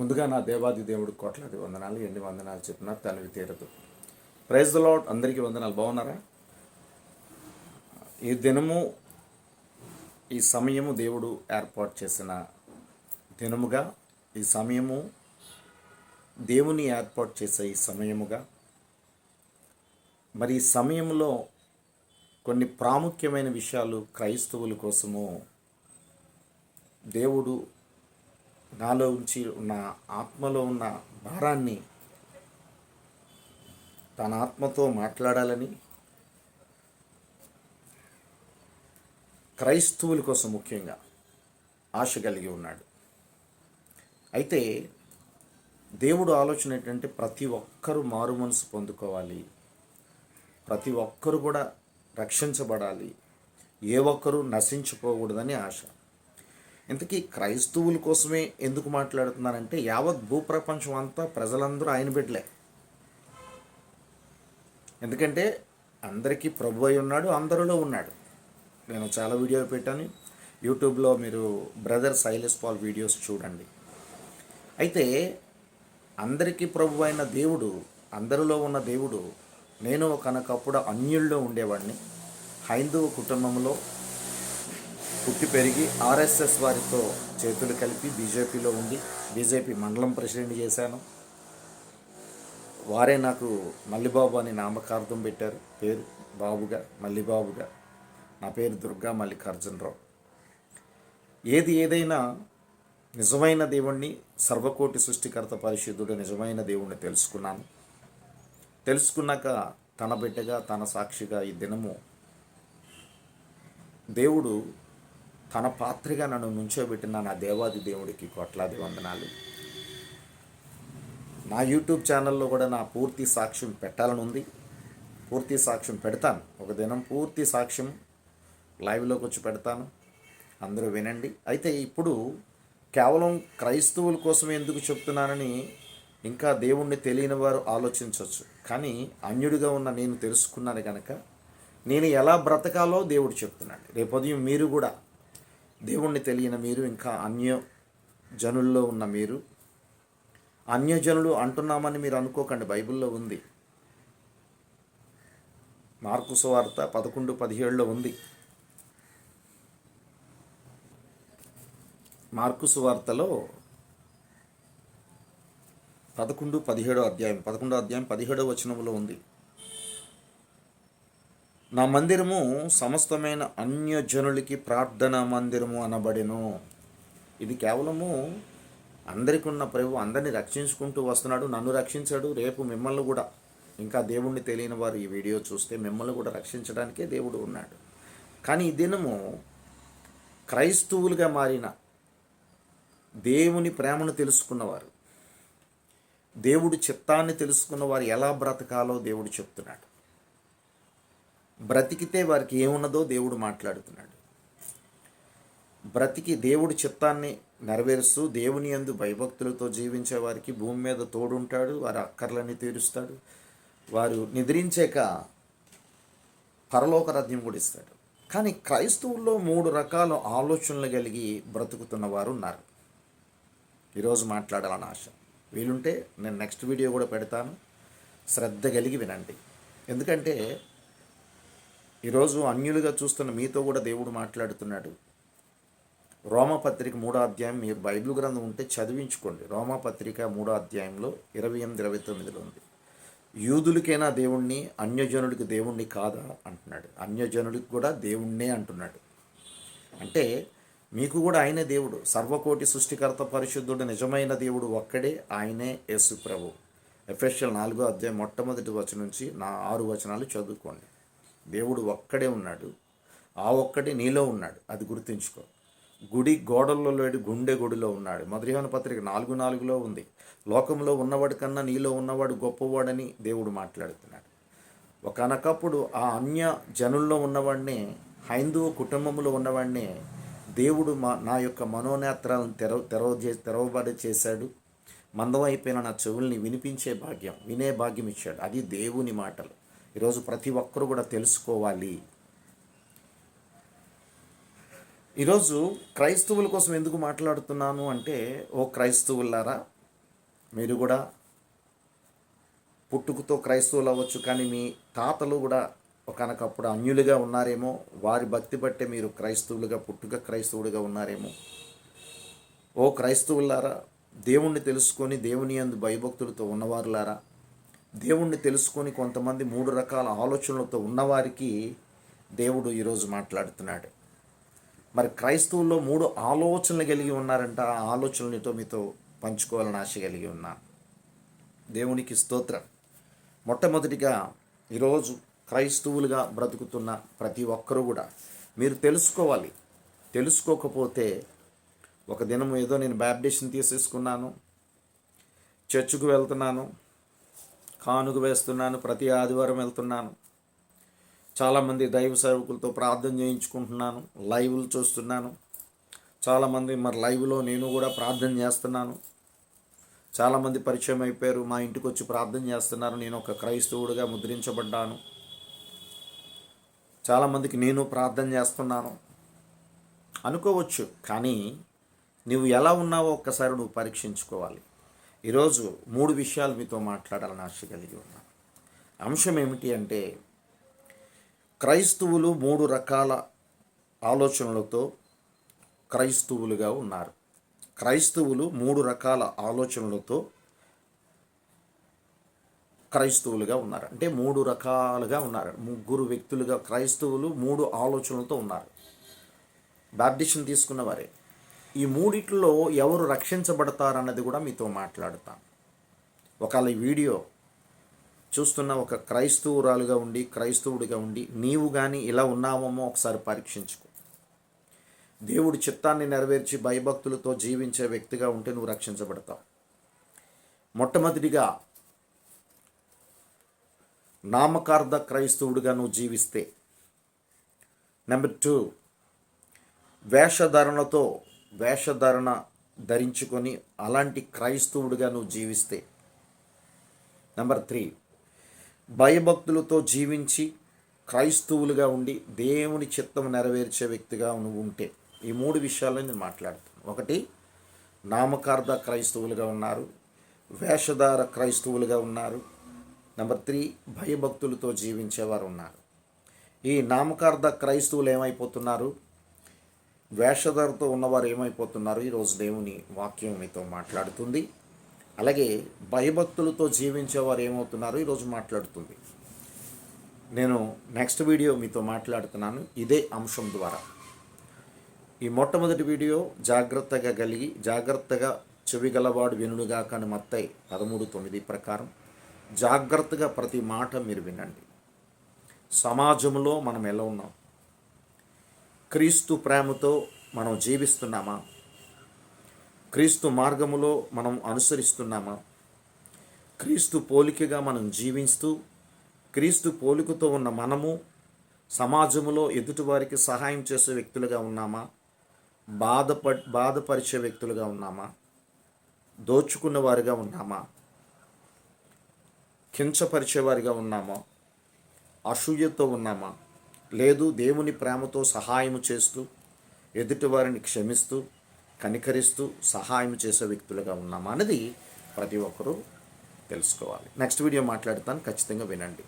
ముందుగా నా దేవాది దేవుడు కోట్లాది వందనాలు ఎన్ని వందనాలు చెప్పినా తనవి తీరదు. ప్రైజ్ లాడ్ అందరికీ వందనాలు. బాగున్నారా? ఈ దినము ఈ సమయము దేవుడు ఏర్పాటు చేసిన దినముగా ఈ సమయము దేవుని ఏర్పాటు చేసే ఈ సమయముగా మరి ఈ సమయంలో కొన్ని ప్రాముఖ్యమైన విషయాలు క్రైస్తవుల కోసము దేవుడు నాలో ఉంచి ఉన్న ఆత్మలో ఉన్న భారాన్ని తన ఆత్మతో మాట్లాడాలని క్రైస్తవుల కోసం ముఖ్యంగా ఆశ కలిగి ఉన్నాడు. అయితే దేవుడు ఆలోచన ఏంటంటే ప్రతి ఒక్కరూ మారు మనసు పొందుకోవాలి. ప్రతి ఒక్కరు కూడా రక్షించబడాలి. ఏ ఒక్కరూ నశించుకోకూడదని ఆశ. ఇంతకీ క్రైస్తవుల కోసమే ఎందుకు మాట్లాడుతున్నానంటే యావత్ భూప్రపంచం అంతా ప్రజలందరూ ఆయన బిడ్డలే. ఎందుకంటే అందరికీ ప్రభు అయి ఉన్నాడు అందరిలో ఉన్నాడు. నేను చాలా వీడియో పెట్టాను. యూట్యూబ్లో మీరు బ్రదర్ సైలెస్ పాల్ వీడియోస్ చూడండి. అయితే అందరికీ ప్రభు అయిన దేవుడు అందరిలో ఉన్న దేవుడు నేను కనకప్పుడు అన్యుల్లో ఉండేవాడిని. హైందవ కుటుంబంలో పుట్టి పెరిగి ఆర్ఎస్ఎస్ వారితో చేతులు కలిపి బీజేపీలో ఉండి బీజేపీ మండలం ప్రెసిడెంట్ చేశాను. వారే నాకు మల్లిబాబు అని నామకార్థం పెట్టారు. పేరు బాబుగా మల్లిబాబుగా. నా పేరు దుర్గా మల్లికార్జునరావు. ఏది ఏదైనా నిజమైన దేవుణ్ణి సర్వకోటి సృష్టికర్త పరిశుద్ధుడు నిజమైన దేవుణ్ణి తెలుసుకున్నాను. తెలుసుకున్నాక తన బిడ్డగా తన సాక్షిగా ఈ దినము దేవుడు తన పాత్రగా నన్ను నుంచోబెట్టిన నా దేవాది దేవుడికి కోట్లాది వందనాలు. నా యూట్యూబ్ ఛానల్లో కూడా నా పూర్తి సాక్ష్యం పెట్టాలని ఉంది పూర్తి సాక్ష్యం పెడతాను. ఒక దినం పూర్తి సాక్ష్యం లైవ్లోకి వచ్చి పెడతాను. అందరూ వినండి. అయితే ఇప్పుడు కేవలం క్రైస్తవుల కోసం ఎందుకు చెప్తున్నానని ఇంకా దేవుణ్ణి తెలియని వారు ఆలోచించవచ్చు. కానీ అన్యుడిగా ఉన్న నేను తెలుసుకున్నాను కనుక నేను ఎలా బ్రతకాలో దేవుడు చెప్తున్నాడు. రేపు ఉదయం మీరు కూడా దేవుణ్ణి తెలియని మీరు ఇంకా అన్య జనుల్లో ఉన్న మీరు. అన్యజనులు అంటున్నామని మీరు అనుకోకండి బైబిల్లో ఉంది. మార్కు సువార్త పదకొండు పదిహేడులో ఉంది. మార్కు సువార్తలో పదకొండు పదిహేడో అధ్యాయం పదకొండో అధ్యాయం పదిహేడో వచనంలో ఉంది. నా మందిరము సమస్తమైన అన్యజనులకి ప్రార్థన మందిరము అనబడెను. ఇది కేవలము అందరికి ఉన్న ప్రభు అందరిని రక్షించుకుంటూ వస్తున్నాడు నన్ను రక్షించాడు రేపు మిమ్మల్ని కూడా ఇంకా దేవుణ్ణి తెలియని వారు ఈ వీడియో చూస్తే మిమ్మల్ని కూడా రక్షించడానికే దేవుడు ఉన్నాడు. కానీ ఈ దినము క్రైస్తవులుగా మారిన దేవుని ప్రేమను తెలుసుకున్నవారు దేవుడి చిత్తాన్ని తెలుసుకున్న వారు ఎలా బ్రతకాలో దేవుడు చెప్తున్నాడు. బ్రతికితే వారికి ఏమున్నదో దేవుడు మాట్లాడుతున్నాడు. బ్రతికి దేవుడి చిత్తాన్ని నెరవేరుస్తూ దేవుని యందు భయభక్తులతో జీవించే వారికి భూమి మీద తోడుంటాడు వారి అక్కర్లన్నీ తీరుస్తాడు వారు నిద్రించాక పరలోక రాజ్యం కూడా ఇస్తాడు. కానీ క్రైస్తవుల్లో మూడు రకాల ఆలోచనలు కలిగి బ్రతుకుతున్న వారు ఉన్నారు. ఈరోజు మాట్లాడాలని ఆశ. వీలుంటే నేను నెక్స్ట్ వీడియో కూడా పెడతాను. శ్రద్ధ కలిగి వినండి. ఎందుకంటే ఈరోజు అన్యులుగా చూస్తున్న మీతో కూడా దేవుడు మాట్లాడుతున్నాడు. రోమపత్రిక మూడో అధ్యాయం మీరు బైబిల్ గ్రంథం ఉంటే చదివించుకోండి. రోమపత్రిక మూడో అధ్యాయంలో ఇరవై ఎనిమిది ఇరవై తొమ్మిదిలో ఉంది. యూదులకైనా దేవుణ్ణి అన్యజనుడికి దేవుణ్ణి కాదా అంటున్నాడు. అన్యజనుడికి కూడా దేవుణ్ణే అంటున్నాడు. అంటే మీకు కూడా ఆయనే దేవుడు. సర్వకోటి సృష్టికర్త పరిశుద్ధుడు నిజమైన దేవుడు ఒక్కడే ఆయనే యేసు ప్రభు ఎఫ్ఎస్ఎల్ నాలుగో అధ్యాయం మొట్టమొదటి వచనం నుంచి నా ఆరు వచనాలు చదువుకోండి. దేవుడు ఒక్కడే ఉన్నాడు. ఆ ఒక్కటి నీలో ఉన్నాడు. అది గుర్తుంచుకో. గుడి గోడల్లో లేడు గుండె గుడిలో ఉన్నాడు. మధురిహాన పత్రిక నాలుగు నాలుగులో ఉంది. లోకంలో ఉన్నవాడి కన్నా నీలో ఉన్నవాడు గొప్పవాడని దేవుడు మాట్లాడుతున్నాడు. ఒకనకప్పుడు ఆ అన్య జనుల్లో ఉన్నవాడినే హైందవ కుటుంబంలో ఉన్నవాడినే దేవుడు మా నా యొక్క మనోనేత్రాలను తెరవ తెరవ తెరవబడి చేశాడు. మందం అయిపోయిన నా చెవుల్ని వినిపించే భాగ్యం వినే భాగ్యం ఇచ్చాడు. అది దేవుని మాటలు. ఈరోజు ప్రతి ఒక్కరూ కూడా తెలుసుకోవాలి. ఈరోజు క్రైస్తవుల కోసం ఎందుకు మాట్లాడుతున్నాను అంటే ఓ క్రైస్తవులారా మీరు కూడా పుట్టుకతో క్రైస్తవులు అవ్వచ్చు కానీ మీ తాతలు కూడా ఒకనకప్పుడు అన్యులుగా ఉన్నారేమో వారి భక్తి బట్టే మీరు క్రైస్తవులుగా పుట్టుక క్రైస్తవుడిగా ఉన్నారేమో. ఓ క్రైస్తవులారా దేవుణ్ణి తెలుసుకొని దేవుని అందు భయభక్తులతో ఉన్నవారులారా దేవుణ్ణి తెలుసుకొని కొంతమంది మూడు రకాల ఆలోచనలతో ఉన్నవారికి దేవుడు ఈరోజు మాట్లాడుతున్నాడు. మరి క్రైస్తవుల్లో మూడు ఆలోచనలు కలిగి ఉన్నారంట. ఆ ఆలోచనలతో మీతో పంచుకోవాలని ఆశ కలిగి ఉన్నాను దేవునికి స్తోత్రం. మొట్టమొదటిగా ఈరోజు క్రైస్తవులుగా బ్రతుకుతున్న ప్రతి ఒక్కరూ కూడా మీరు తెలుసుకోవాలి. తెలుసుకోకపోతే ఒక దినం ఏదో నేను బ్యాప్టిషన్ తీసేసుకున్నాను చర్చికి వెళ్తున్నాను కానుక వేస్తున్నాను ప్రతి ఆదివారం వెళ్తున్నాను. చాలామంది దైవ సేవకులతో ప్రార్థన చేయించుకుంటున్నాను లైవ్లు చూస్తున్నాను. చాలామంది మరి లైవ్లో నేను కూడా ప్రార్థన చేస్తున్నాను. చాలామంది పరిచయం అయిపోయారు మా ఇంటికి వచ్చి ప్రార్థన చేస్తున్నారు నేను ఒక క్రైస్తవుడిగా ముద్రించబడ్డాను. చాలామందికి నేను ప్రార్థన చేస్తున్నాను. అనుకోవచ్చు కానీ నువ్వు ఎలా ఉన్నావో ఒక్కసారి నువ్వు పరీక్షించుకోవాలి. ఈరోజు మూడు విషయాలు మీతో మాట్లాడాలని ఆశ కలిగి ఉన్నాను. అంశం ఏమిటి అంటే క్రైస్తవులు మూడు రకాల ఆలోచనలతో క్రైస్తవులుగా ఉన్నారు. క్రైస్తవులు మూడు రకాల ఆలోచనలతో క్రైస్తవులుగా ఉన్నారు. అంటే మూడు రకాలుగా ఉన్నారు. ముగ్గురు వ్యక్తులుగా క్రైస్తవులు మూడు ఆలోచనలతో ఉన్నారు. బ్యాప్టిషన్ తీసుకున్న వారే. ఈ మూడిట్లో ఎవరు రక్షించబడతారన్నది కూడా మీతో మాట్లాడతాను. ఒకవేళ ఈ వీడియో చూస్తున్న ఒక క్రైస్తవురాలుగా ఉండి క్రైస్తవుడిగా ఉండి నీవు కానీ ఇలా ఉన్నావేమో ఒకసారి పరీక్షించుకో. దేవుడి చిత్తాన్ని నెరవేర్చి భయభక్తులతో జీవించే వ్యక్తిగా ఉంటే నువ్వు రక్షించబడతావు. మొట్టమొదటిగా నామకార్థ క్రైస్తవుడిగా నువ్వు జీవిస్తే. నెంబర్ టూ వేషధారణతో వేషధారణ ధరించుకొని అలాంటి క్రైస్తవుడిగా నువ్వు జీవిస్తే. నెంబర్ త్రీ భయభక్తులతో జీవించి క్రైస్తవులుగా ఉండి దేవుని చిత్తం నెరవేర్చే వ్యక్తిగా నువ్వు ఉంటే. ఈ మూడు విషయాలను నేను మాట్లాడుతాను ఒకటి నామకార్థ క్రైస్తవులుగా ఉన్నారు. వేషధార క్రైస్తవులుగా ఉన్నారు. నెంబర్ త్రీ భయభక్తులతో జీవించేవారు ఉన్నారు. ఈ నామకార్థ క్రైస్తవులు ఏమైపోతున్నారు? వేషధారతో ఉన్నవారు ఏమైపోతున్నారు? ఈరోజు దేవుని వాక్యం మీతో మాట్లాడుతుంది. అలాగే భయభక్తులతో జీవించేవారు ఏమవుతున్నారు? ఈరోజు మాట్లాడుతుంది. నేను నెక్స్ట్ వీడియో మీతో మాట్లాడుతున్నాను. ఇదే అంశం ద్వారా. ఈ మొట్టమొదటి వీడియో జాగ్రత్తగా కలిగి జాగ్రత్తగా చెవిగలవాడు వినుడుగా కానీ మత్తై పదమూడు తొమ్మిది ప్రకారం జాగ్రత్తగా ప్రతి మాట మీరు వినండి. సమాజంలో మనం ఎలా ఉన్నాం? క్రీస్తు ప్రేమతో మనం జీవిస్తున్నామా? క్రీస్తు మార్గములో మనం అనుసరిస్తున్నామా? క్రీస్తు పోలికగా మనం జీవిస్తూ క్రీస్తు పోలికతో ఉన్న మనము సమాజంలో ఎదుటివారికి సహాయం చేసే వ్యక్తులుగా ఉన్నామా? బాధప బాధపరిచే వ్యక్తులుగా ఉన్నామా? దోచుకున్న వారిగా ఉన్నామా? కించపరిచేవారిగా ఉన్నామా? అసూయతో ఉన్నామా? లేదు దేవుని ప్రేమతో సహాయం చేస్తూ ఎదుటివారిని క్షమిస్తూ కనికరిస్తూ సహాయం చేసే వ్యక్తులుగా ఉన్నామా అనేది ప్రతి ఒక్కరూ తెలుసుకోవాలి. నెక్స్ట్ వీడియో మాట్లాడతాను ఖచ్చితంగా వినండి.